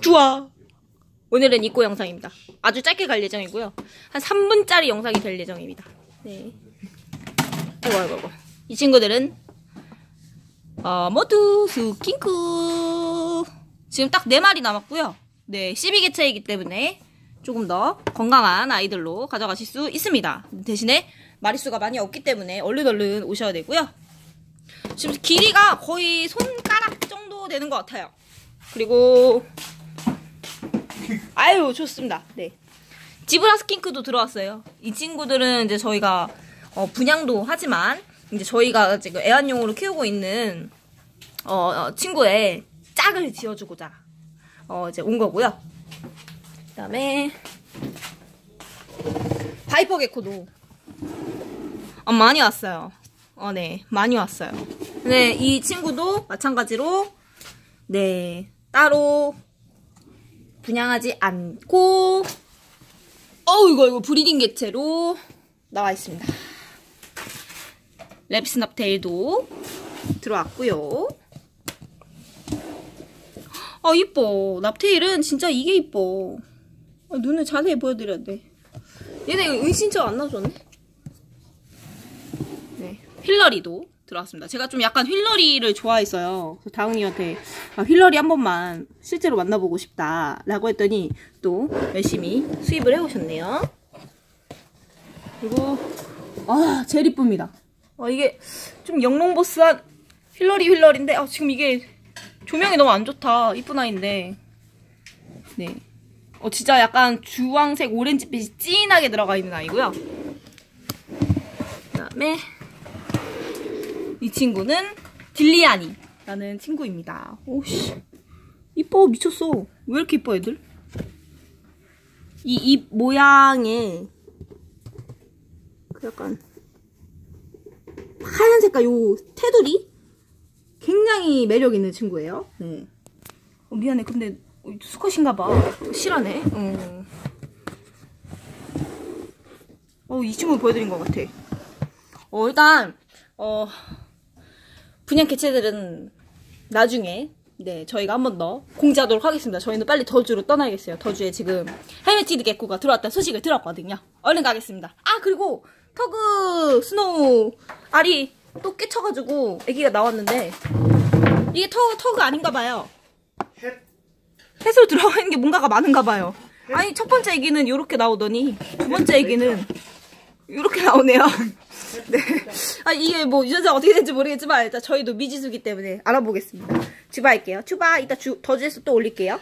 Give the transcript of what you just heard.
좋아. 오늘은 입고 영상입니다. 아주 짧게 갈 예정이고요. 한 3분짜리 영상이 될 예정입니다. 네. 아이고, 아이고, 아이고. 이 친구들은, 어, 모두 스킨크. 지금 딱 4마리 남았고요. 네, 12개체이기 때문에 조금 더 건강한 아이들로 가져가실 수 있습니다. 대신에 마리수가 많이 없기 때문에 얼른 얼른 오셔야 되고요. 지금 길이가 거의 손가락 정도 되는 것 같아요. 그리고 아유 좋습니다. 네. 지브라 스킨크도 들어왔어요. 이 친구들은 이제 저희가 어, 분양도 하지만 이제 저희가 지금 애완용으로 키우고 있는 어, 어, 친구의 짝을 지어주고자 어, 이제 온 거고요. 그다음에 바이퍼 개코도 어, 많이 왔어요. 어, 네, 많이 왔어요. 네, 이 친구도 마찬가지로 네 따로 분양하지 않고 어우 이거 이거 브리딩 개체로 나와 있습니다. 랩스납테일도 들어왔고요. 아 이뻐. 납테일은 진짜 이게 이뻐. 아, 눈을 자세히 보여드려야 돼. 얘네 은신처 안 나와줬네? 네. 힐러리도 들어왔습니다. 제가 좀 약간 힐러리를 좋아했어요. 그래서 다웅이한테 아, 힐러리 한 번만 실제로 만나보고 싶다라고 했더니 또 열심히 수입을 해오셨네요. 그리고 아 제일 이쁩니다. 어, 이게 좀 영롱보스한 힐러리 힐러리인데 아, 지금 이게 조명이 너무 안 좋다. 이쁜 아이인데 네. 어 진짜 약간 주황색 오렌지빛이 진하게 들어가 있는 아이고요. 그 다음에 이 친구는 딜리아니라는 친구입니다. 오씨 이뻐 미쳤어. 왜 이렇게 이뻐 애들? 이 입 모양에 그 약간 하얀 색깔 요 테두리 굉장히 매력 있는 친구예요. 네. 어, 미안해 근데 수컷인가 봐. 실하네. 어. 어, 이 친구 보여드린 것 같아. 어, 일단, 어, 분양 개체들은 나중에, 네, 저희가 한 번 더 공지하도록 하겠습니다. 저희는 빨리 더주로 떠나야겠어요. 더주에 지금 헬멧티드 개코가 들어왔다는 소식을 들었거든요. 얼른 가겠습니다. 아, 그리고 터그 스노우 알이 또 깨쳐가지고 애기가 나왔는데, 이게 터, 터그 아닌가 봐요. 햇으로 들어가 있는 게 뭔가가 많은가 봐요. 아니 첫 번째 애기는 이렇게 나오더니 두 번째 애기는 이렇게 나오네요. 네. 아 이게 뭐 유전자 어떻게 되는지 모르겠지만 일단 저희도 미지수기 때문에 알아보겠습니다. 주바할게요. 추바 이따 주, 더주에서 또 올릴게요.